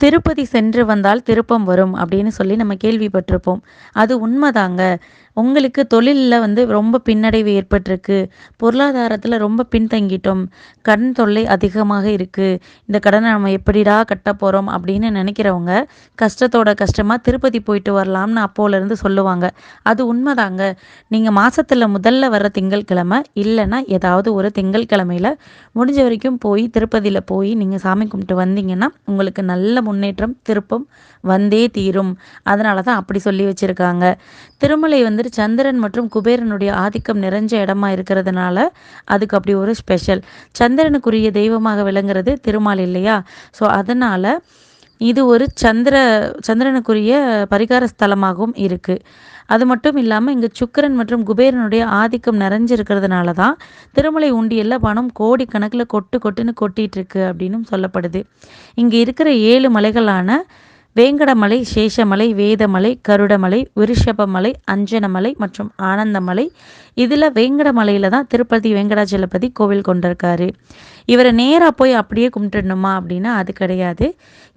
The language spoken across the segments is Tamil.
திருப்பதி சென்று வந்தால் திருப்பம் வரும் அப்படின்னு சொல்லி நம்ம கேள்விப்பட்டிருப்போம். அது உண்மைதாங்க. உங்களுக்கு தொழிலில் வந்து ரொம்ப பின்னடைவு ஏற்பட்டிருக்கு. பொருளாதாரத்தில் ரொம்ப பின்தங்கிட்டோம். கடன் தொல்லை அதிகமாக இருக்குது இந்த கடனை நம்ம எப்படிடா கட்ட போகிறோம் அப்படின்னு நினைக்கிறவங்க கஷ்டத்தோட கஷ்டமாக திருப்பதி போயிட்டு வரலாம்னு அப்போலேருந்து சொல்லுவாங்க. அது உண்மைதாங்க. நீங்கள் மாதத்தில் முதல்ல வர திங்கட்கிழமை இல்லைன்னா ஏதாவது ஒரு திங்கட்கிழமையில் முடிஞ்ச வரைக்கும் போய் திருப்பதியில் போய் நீங்கள் சாமி கும்பிட்டு வந்தீங்கன்னா உங்களுக்கு நல்ல முன்னேற்றம் திருப்பம் வந்தே தீரும். அதனால தான் அப்படி சொல்லி வச்சுருக்காங்க. திருமலை வந்துட்டு சந்திரன் மற்றும் குபேரனுடைய ஆதிக்கம் நிறைஞ்ச இடமா இருக்கிறதுனால அதுக்கு அப்படி ஒரு ஸ்பெஷல் சந்திரனுக்குரிய தெய்வமாக விளங்குறது திருமால் இல்லையா? ஸோ அதனால் இது ஒரு சந்திர சந்திரனுக்குரிய பரிகார ஸ்தலமாகவும் இருக்குது அது மட்டும் இல்லாமல் இங்கே சுக்கரன் மற்றும் குபேரனுடைய ஆதிக்கம் நிறைஞ்சிருக்கிறதுனால தான் திருமலை உண்டியலில் பணம் கோடி கணக்கில் கொட்டு கொட்டுன்னு கொட்டிகிட்டு இருக்கு அப்படின்னும் சொல்லப்படுது. இங்கே இருக்கிற ஏழு மலைகளான வேங்கடமலை சேஷமலை வேதமலை கருடமலை விருஷபமலை அஞ்சனமலை மற்றும் ஆனந்தமலை. இதில் வேங்கடமலையில் தான் திருப்பதி வேங்கடாச்சலபதி கோவில் கொண்டிருக்காரு. இவரை நேராக போய் அப்படியே கும்பிட்டுடணுமா அப்படின்னா அது கிடையாது.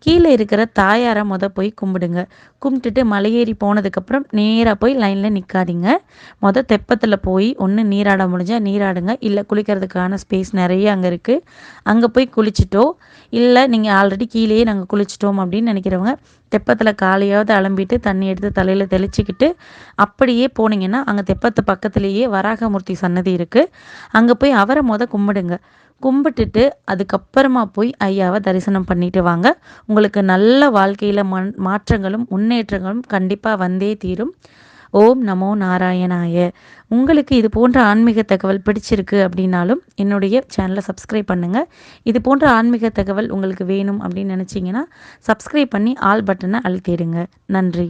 கீழே இருக்கிற தாயாரை முத போய் கும்பிடுங்க. கும்பிட்டுட்டு மலையேறி போனதுக்கப்புறம் நேராக போய் லைனில் நிற்காதீங்க மொதல் தெப்பத்தில் போய் ஒன்று நீராட முடிஞ்சால் நீராடுங்க. இல்லை குளிக்கிறதுக்கான ஸ்பேஸ் நிறைய அங்கே இருக்குது அங்கே போய் குளிச்சுட்டோ இல்லை நீங்கள் ஆல்ரெடி கீழேயே நாங்கள் குளிச்சிட்டோம் அப்படின்னு நினைக்கிறவங்க தெப்பத்தில் காலையாவது அலம்பிட்டு தண்ணி எடுத்து தலையில் தெளிச்சிக்கிட்டு அப்படியே போனீங்கன்னா அங்கே தெப்பத்து பக்கத்துலேயே வராகமூர்த்தி சன்னதி இருக்குது அங்கே போய் அவரை மொதல் கும்பிடுங்க. கும்பிட்டுட்டு அதுக்கப்புறமா போய் ஐயாவை தரிசனம் பண்ணிட்டு வாங்க. உங்களுக்கு நல்ல வாழ்க்கையில் மண் மாற்றங்களும் முன்னேற்றங்களும் கண்டிப்பாக வந்தே தீரும். ஓம் நமோ நாராயணாய. உங்களுக்கு இது போன்ற ஆன்மீக தகவல் பிடிச்சிருக்கு அப்படின்னாலும் என்னுடைய சேனலை சப்ஸ்கிரைப் பண்ணுங்கள் இது போன்ற ஆன்மீக தகவல் உங்களுக்கு வேணும் அப்படின்னு நினச்சிங்கன்னா சப்ஸ்கிரைப் பண்ணி ஆல் பட்டனை அழுத்திடுங்க. நன்றி.